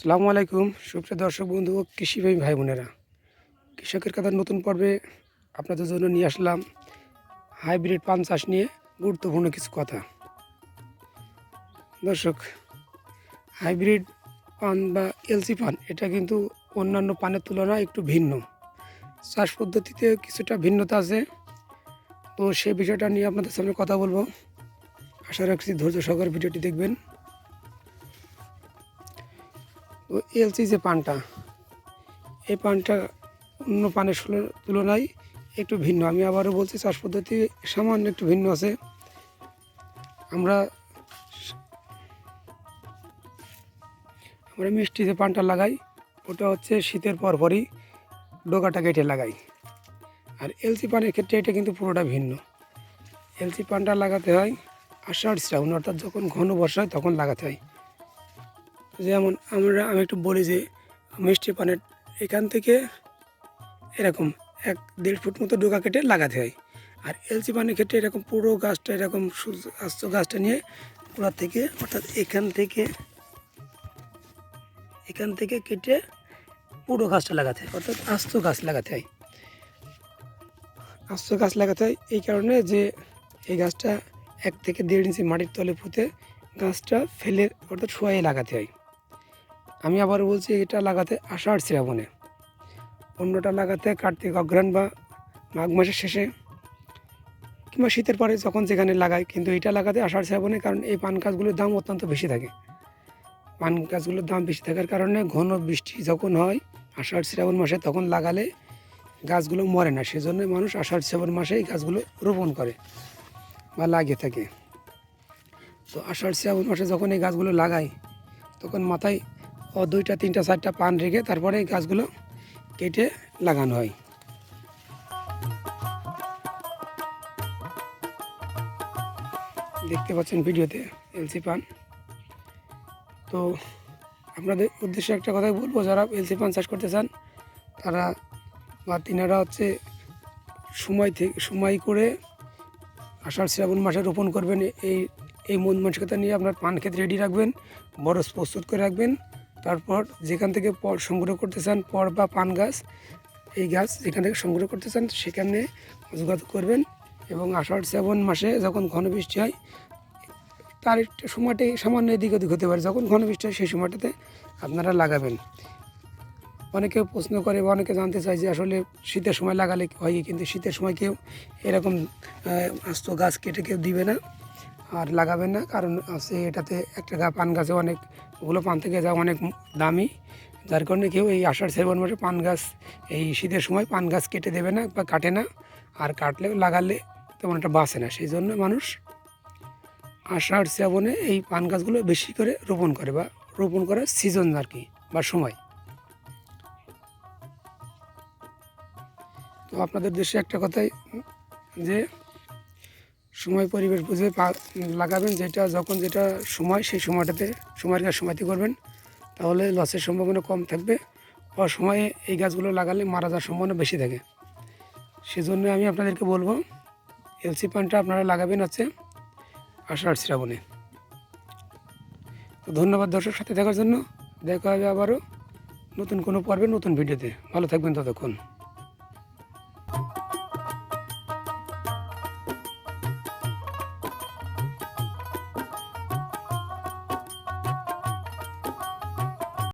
সালামু আলাইকুম। সুপ্রিয় দর্শক বন্ধু ও ভাই বোনেরা, কৃষকের কথা নতুন পর্বে আপনাদের জন্য নিয়ে আসলাম হাইব্রিড পান চাষ নিয়ে গুরুত্বপূর্ণ কিছু কথা। দর্শক, হাইব্রিড পান বা এলসি পান, এটা কিন্তু অন্যান্য পানের তুলনায় একটু ভিন্ন। চাষ পদ্ধতিতে কিছুটা ভিন্নতা আছে। তো সেই বিষয়টা নিয়ে আপনাদের সামনে কথা বলব। আশা রাখছি ধৈর্য সহকারে ভিডিওটি দেখবেন। তো এলসি যে পানটা, এই পানটা অন্য পানের তুলনায় একটু ভিন্ন। আমি আবারও বলছি, চাষ পদ্ধতি সামান্য একটু ভিন্ন আছে। আমরা আমরা মিষ্টি যে পানটা লাগাই, ওটা হচ্ছে শীতের পরপরই ডোকাটা কেটে লাগাই। আর এলসি পানের ক্ষেত্রে এটা কিন্তু পুরোটা ভিন্ন। এলসি পানটা লাগাতে হয় আষাঢ় শ্রাবণ, অর্থাৎ যখন ঘন বর্ষা হয় তখন লাগাতে হয়। যেমন আমরা, আমি একটু বলি যে, মিষ্টি পানের এখান থেকে এরকম এক দেড় ফুট মতো ডোকা কেটে লাগাতে হয়। আর এলসি পানের ক্ষেত্রে এরকম পুরো গাছটা এরকম আস্ত গাছটা নিয়ে পুরা থেকে, অর্থাৎ এখান থেকে এখান থেকে কেটে পুরো গাছটা লাগাতে হয়, অর্থাৎ আস্ত গাছ লাগাতে হয়। আস্ত গাছ লাগাতে হয় এই কারণে যে, এই গাছটা এক থেকে দেড় ইঞ্চি মাটির তলে পুঁতে গাছটা ফেলে, অর্থাৎ শোয়াই লাগাতে হয়। আমি আবার বলছি এটা লাগাতে আষাঢ় শ্রাবণে। অন্যটা লাগাতে কার্তিক অগ্রহণ বা মাঘ মাসের শেষে কিংবা শীতের পরে যখন যেখানে লাগায়, কিন্তু এটা লাগাতে আষাঢ় শ্রাবণে কারণ এই পান গাছগুলোর দাম অত্যন্ত বেশি থাকে। পান গাছগুলোর দাম বেশি থাকার কারণে ঘন বৃষ্টি যখন হয় আষাঢ় শ্রাবণ মাসে তখন লাগালে গাছগুলো মরে না। সেজন্য মানুষ আষাঢ় শ্রাবণ মাসে এই গাছগুলো রোপণ করে বা লাগিয়ে থাকে। তো আষাঢ় শ্রাবণ মাসে যখন এই গাছগুলো লাগায়, তখন মাথায় ও দুইটা, তিনটা, চারটা পান রেখে তারপরে এই গাছগুলো কেটে লাগানো হয়। দেখতে পাচ্ছেন ভিডিওতে এলসি পান। তো আপনাদের উদ্দেশ্যে একটা কথাই বলব, যারা এলসি পান চাষ করতে চান, তারা বা তিনারা হচ্ছে সময় থেকে সময় করে আষাঢ় শ্রাবণ মাসে রোপণ করবেন। এই এই মন মানসিকতা নিয়ে আপনার পান ক্ষেত রেডি রাখবেন, বরস প্রস্তুত করে রাখবেন। তারপর যেখান থেকে পর সংগ্রহ করতে চান পর বা পান গাছ, এই গাছ যেখান থেকে সংগ্রহ করতে চান সেখানে যোগাযোগ করবেন এবং আষাঢ় শ্রাবণ মাসে যখন ঘন বৃষ্টি হয়, তার একটু সময়টাই সামান্য এদিক ওদিক হতে পারে। যখন ঘন বৃষ্টি হয় সেই সময়টাতে আপনারা লাগাবেন। অনেকে প্রশ্ন করে বা অনেকে জানতে চায় যে আসলে শীতের সময় লাগালে হয়, কিন্তু শীতের সময় কেউ এরকম আস্ত গাছ কেটে কেউ দিবে না। আর লাগাবেন না, কারণ আছে এটাতে একটা গা পান গাছে অনেকগুলো পান থেকে যা অনেক দামি। যার কারণে কেউ এই আষাঢ় শ্রাবণ মাসে পান গাছ, এই শীতের সময় পান গাছ কেটে দেবে না বা কাটে না। আর কাটলে লাগালে তেমন একটা বাঁচে না, সেই জন্য মানুষ আষাঢ় শ্রাবণে এই পান গাছগুলো বেশি করে রোপণ করে বা রোপণ করার সিজন আর কি, বা সময়। তো আপনাদের দেশে একটা কথাই যে সময়, পরিবেশ বুঝে লাগাবেন যেটা, যখন যেটা সময়, সেই সময়টাতে সময়ের গাছ সময়তে করবেন। তাহলে লসের সম্ভাবনা কম থাকবে। অসময়ে এই গাছগুলো লাগালে মারা যাওয়ার সম্ভাবনা বেশি থাকে। সেজন্য আমি আপনাদেরকে বলব, এলসি পানটা আপনারা লাগাবেন হচ্ছে আষাঢ় শ্রাবণে। তো ধন্যবাদ দর্শক সাথে থাকার জন্য। দেখা হবে আবারও নতুন কোনো পর্বে, নতুন ভিডিওতে। ভালো থাকবেন ততক্ষণ।